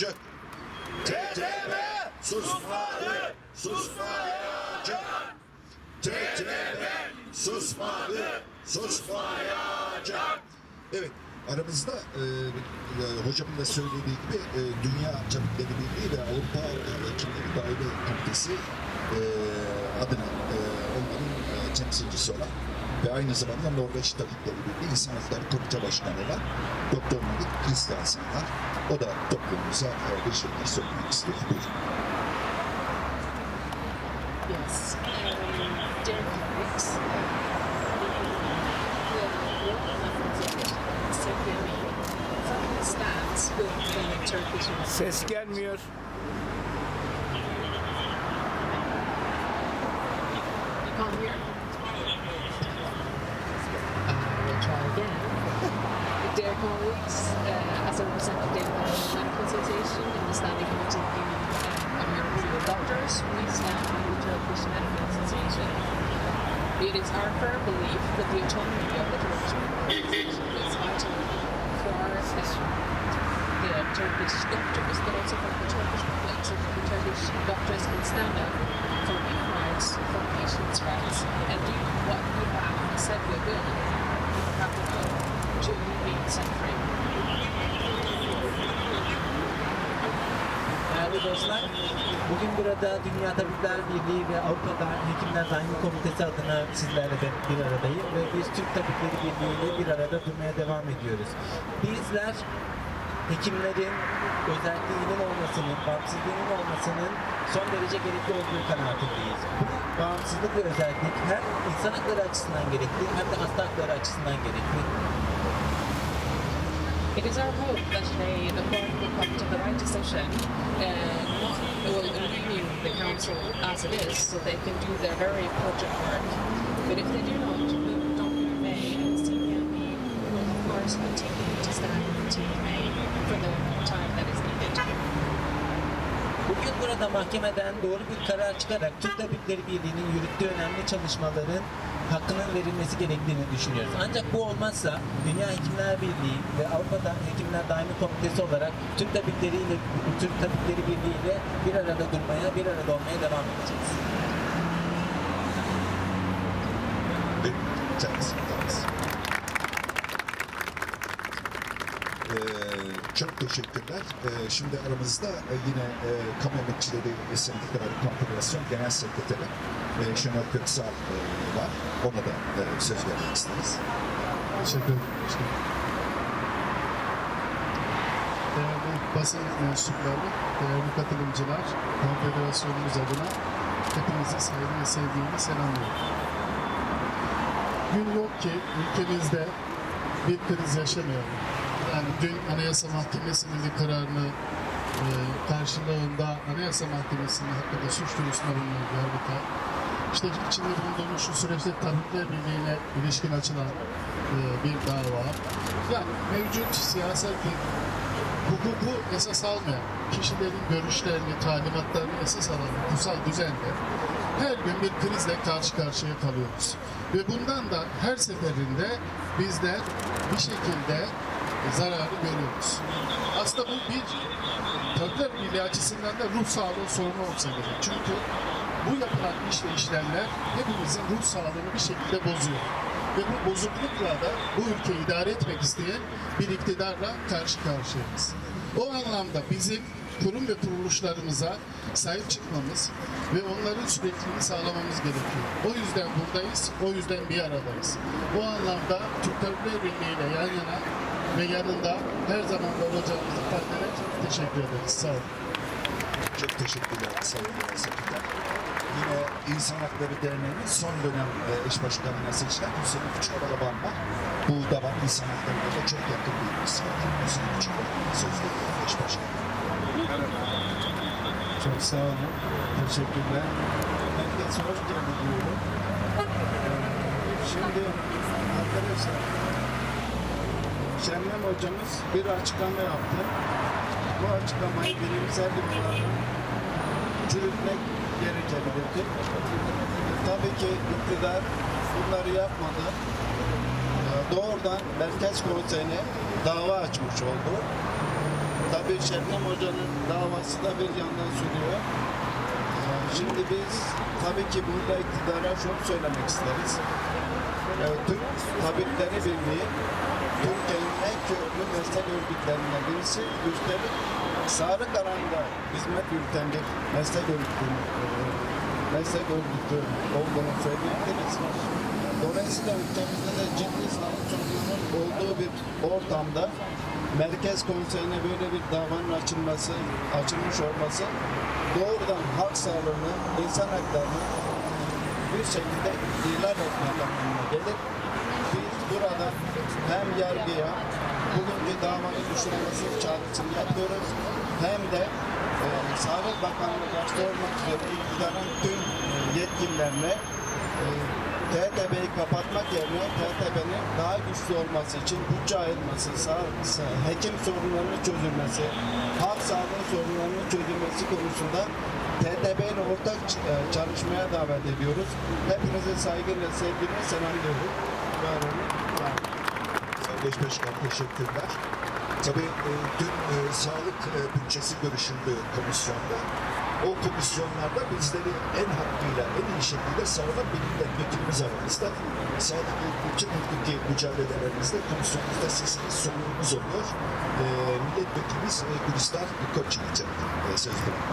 susmayacak. TTB susmadı, susmayacak. TTB susmadı, susmayacak. Evet, aramızda e, e, hocamın da söylediği gibi e, Dünya Tabipleri Birliği ve Avrupa Hekimleri Daire Komitesi e, adına e, onların e, temsilcisi olan ve aynı zamanda Norveç Tabipleri Birliği İnsan Hakları Komite Başkanı olan Doktor Malik Kristiansen var. O da toplumumuza e, bir şeyler söylemek istiyor. Buyurun. Yes. Ses gelmiyor. You can't hear? Dear uh, as a representative of the Medical Association and the Standing Committee of European Doctors, we stand with the Turkish Medical Association. It is our firm belief that the autonomy of the Turkish Medical Association is vital for uh, the Turkish doctors, but also for the Turkish public, so that the Turkish doctors can stand up for human rights, for patients' rights, and do what we have said we will. Bugün burada Dünya Tabipler Birliği ve Avrupa'da Hekimler Daimi Komitesi adına sizlerle de bir aradayım ve biz Türk Tabipleri Birliği ile bir arada durmaya devam ediyoruz. Bizler hekimlerin özelliğinin olmasının, bağımsızlığının olmasının son derece gerekli olduğu kanaatindeyiz. Bu bağımsızlık ve özellik hem insan hakları açısından gerekli hem de hasta hakları açısından gerekli. It is our hope that today the court will come the right decision and leaving the council as it is so they can do their very important work. But if they do not, document may and CPME will of course continue to stand with TMA for the time. Burada mahkemeden doğru bir karar çıkarak Türk Tabipleri Birliği'nin yürüttüğü önemli çalışmaların hakkının verilmesi gerektiğini düşünüyoruz. Ancak bu olmazsa Dünya Hekimler Birliği ve Avrupa'da Hekimler Daimi Komitesi olarak Türk Tabipleri ile Türk Tabipleri Birliği ile bir arada durmaya, bir arada olmaya devam edeceğiz. Bir tanesi. Ee, çok teşekkürler. Ee, şimdi aramızda e, yine e, Kamu Emekçileri Sendikaları Konfederasyonu Genel Sekreteri e, Şenol Köksal e, var. Ona da e, söz vermek isteriz. Teşekkür ederim. Değerli basın mensupları, değerli katılımcılar, konfederasyonumuz adına hepinizi saygı ve sevgiyle selamlıyorum. Gün yok ki ülkemizde bir kriz yaşamayalım. Yani dün Anayasa Mahkemesi'nin bir kararını e, karşılığında Anayasa Mahkemesi'nin hakkında suç duyurusunda bulunan Yargıtay, işte içinde bulunduğumuz şu süreçte Tabipler Birliği'ne ilişkin açılan e, bir dava. Yani mevcut siyasal hukuku esas almayan, kişilerin görüşlerini, talimatlarını esas alan hukusal düzende her gün bir krizle karşı karşıya kalıyoruz. Ve bundan da her seferinde bizler bir şekilde zararı görüyoruz. Aslında bu bir Tabipler Birliği açısından da ruh sağlığı sorunu olsa gerek. Çünkü bu yapılan iş hepimizin ruh sağlığını bir şekilde bozuyor. Ve bu bozuklukla da bu ülkeyi idare etmek isteyen bir iktidarla karşı karşıyayız. O anlamda bizim kurum ve kuruluşlarımıza sahip çıkmamız ve onların sürekliliğini sağlamamız gerekiyor. O yüzden buradayız, o yüzden bir aradayız. Bu anlamda Türk Tabipler Birliği ile yan yana ve yanında her zaman olacağımızı ifade ederek teşekkür ederiz. Sağ olun. Çok teşekkürler Sayın Sekreter. Yine İnsan Hakları Derneği'nin son dönem e, eş başkanına seçilen Hüseyin Küçükovalı var. Bu da var İnsan Hakları'na da çok yakın bir var. Hüseyin Küçükovalı sözde eş başkan. Çok sağ olun. Teşekkürler. Ben de sonuç diyorum. Şimdi arkadaşlar Şemlem hocamız bir açıklama yaptı. Bu açıklamayı bilimsel olarak çürütmek gerekebilirdi. Tabii ki iktidar bunları yapmadı. Ee, Doğrudan Merkez Konseyi'ne dava açmış oldu. tabii Şebnem Hoca'nın davası da bir yandan sürüyor. Şimdi biz tabii ki burada iktidara şunu söylemek isteriz. Ee, Türk Tabipleri Birliği Türkiye'nin en köklü meslek örgütlerinden birisi. Üstelik sarı karanda hizmet yürüten bir meslek örgütü, e, meslek örgütü olduğunu söyleyebiliriz. Dolayısıyla ülkemizde de ciddi sağlık sorununun olduğu bir ortamda Merkez Konseyi'ne böyle bir davanın açılması, açılmış olması doğrudan halk sağlığını, insan haklarını bir şekilde ihlal etmek anlamına gelir. Biz burada hem yargıya bugünkü davanın düşürülmesi çağrısını yapıyoruz hem de e, Sağlık Bakanlığı başta olmak üzere iktidarın tüm yetkililerine e, TTB'yi kapatmak yerine TTB'nin daha güçlü olması için bütçe sağ- hekim sorunlarının çözülmesi, halk sağlığı sorunlarının çözülmesi konusunda TTB ortak e, çalışmaya davet ediyoruz. Hepinize saygıyla, sevgiyle selamlıyorum. Var olun. Sayın Başkan teşekkürler. Tabii e, dün e, sağlık bütçesi görüşüldü komisyonda. O komisyonlarda bizleri en hakkıyla, en iyi şekilde savunan bir milletvekilimiz aramızda. Sağlık bütün hukuki mücadelelerimizde komisyonumuzda sesimiz solunumuz oluyor. E, milletvekilimiz e, Gülistan Koçyiğit'e e, söz veriyorum.